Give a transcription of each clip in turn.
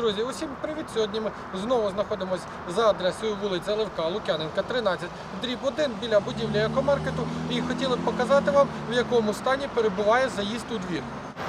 Друзі, усім привіт! Сьогодні ми знову знаходимося за адресою вулиця Левка, Лук'яненка, 13, дріб 1 біля будівлі екомаркету. І хотіли б показати вам, в якому стані перебуває заїзд у двір.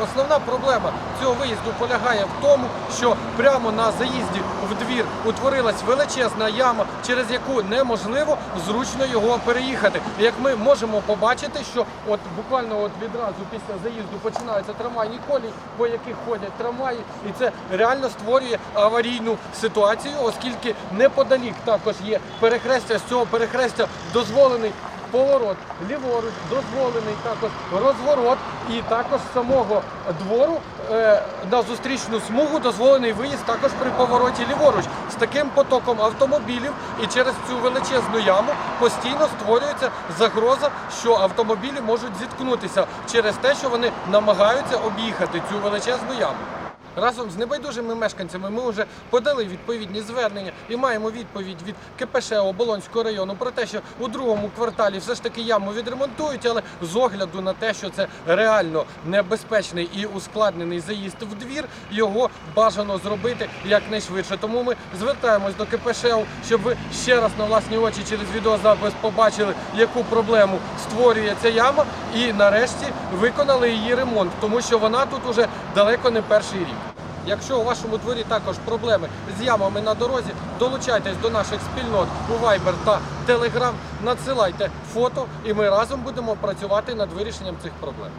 Основна проблема цього виїзду полягає в тому, що прямо на заїзді в двір утворилась величезна яма, через яку неможливо зручно його переїхати. Як ми можемо побачити, що от буквально от відразу після заїзду починаються трамвайні колії, по яких ходять трамваї, і це реально створює аварійну ситуацію, оскільки неподалік також є перехрестя. З цього перехрестя дозволений поворот ліворуч, дозволений також розворот, і також самого двору е, на зустрічну смугу дозволений виїзд також при повороті ліворуч. З таким потоком автомобілів і через цю величезну яму постійно створюється загроза, що автомобілі можуть зіткнутися через те, що вони намагаються об'їхати цю величезну яму. Разом з небайдужими мешканцями ми вже подали відповідні звернення і маємо відповідь від КПШ Оболонського району про те, що у другому кварталі все ж таки яму відремонтують, але з огляду на те, що це реально небезпечний і ускладнений заїзд в двір, його бажано зробити якнайшвидше. Тому ми звертаємось до КПШ, щоб ви ще раз на власні очі через відеозапис побачили, яку проблему створює ця яма, і нарешті виконали її ремонт, тому що вона тут уже далеко не перший рік. Якщо у вашому дворі також проблеми з ямами на дорозі, долучайтесь до наших спільнот у Viber та Telegram, надсилайте фото, і ми разом будемо працювати над вирішенням цих проблем.